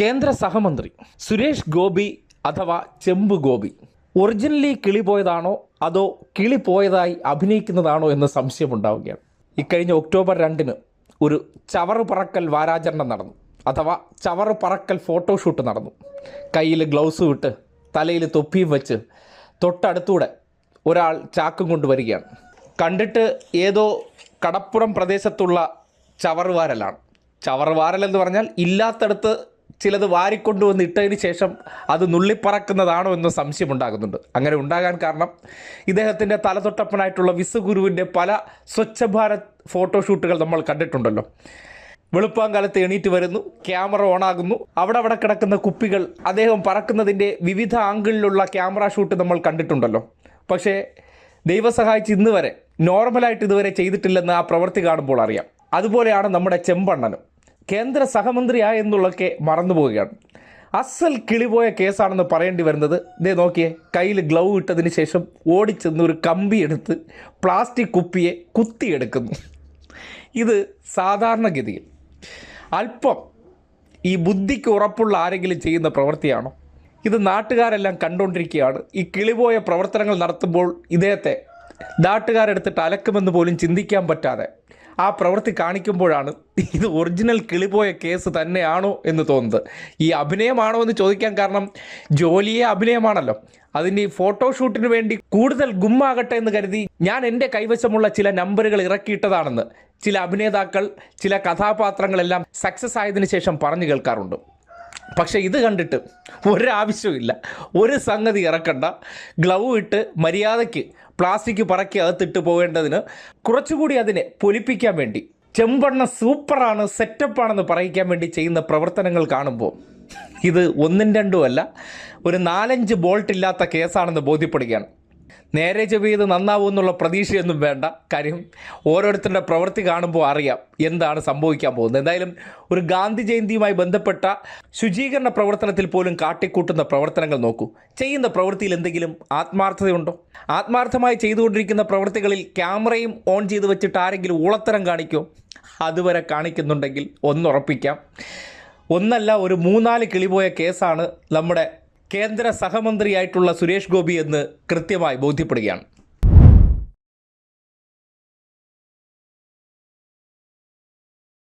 കേന്ദ്ര സഹമന്ത്രി സുരേഷ് ഗോപി അഥവാ ചെമ്പ് ഗോപി ഒറിജിനലി കിളി പോയതാണോ അതോ കിളി പോയതായി അഭിനയിക്കുന്നതാണോ എന്ന് സംശയമുണ്ടാവുകയാണ്. ഇക്കഴിഞ്ഞ ഒക്ടോബർ രണ്ടിന് ഒരു ചവറ് പറക്കൽ വാരാചരണം നടന്നു. അഥവാ ചവറ് പറക്കൽ ഫോട്ടോഷൂട്ട് നടന്നു. കയ്യിൽ ഗ്ലൗസ് വിട്ട് തലയിൽ തൊപ്പിയും വെച്ച് തൊട്ടടുത്തൂടെ ഒരാൾ ചാക്കും കൊണ്ടുവരികയാണ് കണ്ടിട്ട് ഏതോ കടപ്പുറം പ്രദേശത്തുള്ള ചവറുവാരലാണ്. ചവറുവാരൽ എന്ന് പറഞ്ഞാൽ ഇല്ലാത്തടത്ത് ചിലത് വാരിക്കൊണ്ടുവന്ന് ഇട്ടതിന് ശേഷം അത് നുള്ളിപ്പറക്കുന്നതാണോ എന്ന് സംശയമുണ്ടാകുന്നുണ്ട്. അങ്ങനെ ഉണ്ടാകാൻ കാരണം ഇദ്ദേഹത്തിന്റെ തലതൊട്ടപ്പനായിട്ടുള്ള വിശ്വഗുരുവിന്റെ പല സ്വച്ഛ ഭാരത് ഫോട്ടോഷൂട്ടുകൾ നമ്മൾ കണ്ടിട്ടുണ്ടല്ലോ. വെളുപ്പാങ്കാലത്ത് എണീറ്റ് വരുന്നു ക്യാമറ ഓണാകുന്നു അവിടെ അവിടെ കിടക്കുന്ന കുപ്പികൾ അദ്ദേഹം പറക്കുന്നതിന്റെ വിവിധ ആംഗിളിലുള്ള ക്യാമറ ഷൂട്ട് നമ്മൾ കണ്ടിട്ടുണ്ടല്ലോ. പക്ഷേ ദൈവ സഹായിച്ച് ഇന്ന് വരെ നോർമലായിട്ട് ഇതുവരെ ചെയ്തിട്ടില്ലെന്ന് ആ പ്രവൃത്തി കാണുമ്പോൾ അറിയാം. അതുപോലെയാണ് നമ്മുടെ ചെമ്പണ്ണനും. കേന്ദ്ര സഹമന്ത്രിയായ എന്നുള്ളതൊക്കെ മറന്നുപോവുകയാണ്. അസൽ കിളിപോയ കേസാണെന്ന് പറയേണ്ടി വരുന്നത് ദേ നോക്കിയേ കയ്യിൽ ഗ്ലൗ ഇട്ടതിന് ശേഷം ഓടിച്ചെന്ന് ഒരു കമ്പി എടുത്ത് പ്ലാസ്റ്റിക് കുപ്പിയെ കുത്തിയെടുക്കുന്നു. ഇത് സാധാരണഗതിയിൽ അല്പം ഈ ബുദ്ധിക്ക് ഉറപ്പുള്ള ആരെങ്കിലും ചെയ്യുന്ന പ്രവൃത്തിയാണോ? ഇത് നാട്ടുകാരെല്ലാം കണ്ടുകൊണ്ടിരിക്കുകയാണ് ഈ കിളിപോയ പ്രവർത്തനങ്ങൾ നടത്തുമ്പോൾ ഇദ്ദേഹത്തെ നാട്ടുകാരെടുത്തിട്ട് അലക്കുമെന്ന് പോലും ചിന്തിക്കാൻ പറ്റാതെ ആ പ്രവൃത്തി കാണിക്കുമ്പോഴാണ് ഇത് ഒറിജിനൽ കിളിപോയ കേസ് തന്നെയാണോ എന്ന് തോന്നുന്നത്. ഈ അഭിനയമാണോ എന്ന് ചോദിക്കാൻ കാരണം ജോലിയെ അഭിനയമാണല്ലോ. അതിന് ഈ ഫോട്ടോഷൂട്ടിന് വേണ്ടി കൂടുതൽ ഗുമ്മാകട്ടെ എന്ന് കരുതി ഞാൻ എന്റെ കൈവശമുള്ള ചില നമ്പറുകൾ ഇറക്കിയിട്ടതാണെന്ന് ചില അഭിനേതാക്കൾ ചില കഥാപാത്രങ്ങളെല്ലാം സക്സസ് ആയതിനു ശേഷം പറഞ്ഞു കേൾക്കാറുണ്ട്. പക്ഷേ ഇത് കണ്ടിട്ട് ഒരാവശ്യമില്ല ഒരു സംഗതി ഇറക്കണ്ട. ഗ്ലൗ ഇട്ട് മര്യാദയ്ക്ക് പ്ലാസ്റ്റിക് പറക്കി അകത്തിട്ട് പോകേണ്ടതിന് കുറച്ചുകൂടി അതിനെ പൊലിപ്പിക്കാൻ വേണ്ടി ചെമ്പണ്ണ സൂപ്പറാണ് സെറ്റപ്പാണെന്ന് പറയിക്കാൻ വേണ്ടി ചെയ്യുന്ന പ്രവർത്തനങ്ങൾ കാണുമ്പോൾ ഇത് ഒന്നും രണ്ടുമല്ല ഒരു നാലഞ്ച് ബോൾട്ട് ഇല്ലാത്ത കേസാണെന്ന് ബോധ്യപ്പെടുകയാണ്. നേരെ ചെവി നന്നാവും എന്നുള്ള പ്രതീക്ഷയൊന്നും വേണ്ട. കാര്യം ഓരോരുത്തരുടെ പ്രവൃത്തി കാണുമ്പോൾ അറിയാം എന്താണ് സംഭവിക്കാൻ പോകുന്നത്. എന്തായാലും ഒരു ഗാന്ധി ജയന്തിയുമായി ബന്ധപ്പെട്ട ശുചീകരണ പ്രവർത്തനത്തിൽ പോലും കാട്ടിക്കൂട്ടുന്ന പ്രവർത്തനങ്ങൾ നോക്കൂ. ചെയ്യുന്ന പ്രവൃത്തിയിൽ എന്തെങ്കിലും ആത്മാർത്ഥതയുണ്ടോ? ആത്മാർത്ഥമായി ചെയ്തുകൊണ്ടിരിക്കുന്ന പ്രവൃത്തികളിൽ ക്യാമറയും ഓൺ ചെയ്ത് വെച്ചിട്ട് ആരെങ്കിലും ഊളത്തരം കാണിക്കോ? അതുവരെ കാണിക്കുന്നുണ്ടെങ്കിൽ ഒന്നുറപ്പിക്കാം ഒന്നല്ല ഒരു മൂന്നാൽ കിളിപോയ കേസാണ് നമ്മുടെ കേന്ദ്ര സഹമന്ത്രിയായിട്ടുള്ള സുരേഷ് ഗോപി എന്ന് കൃത്യമായി ബോധ്യപ്പെടുകയാണ്.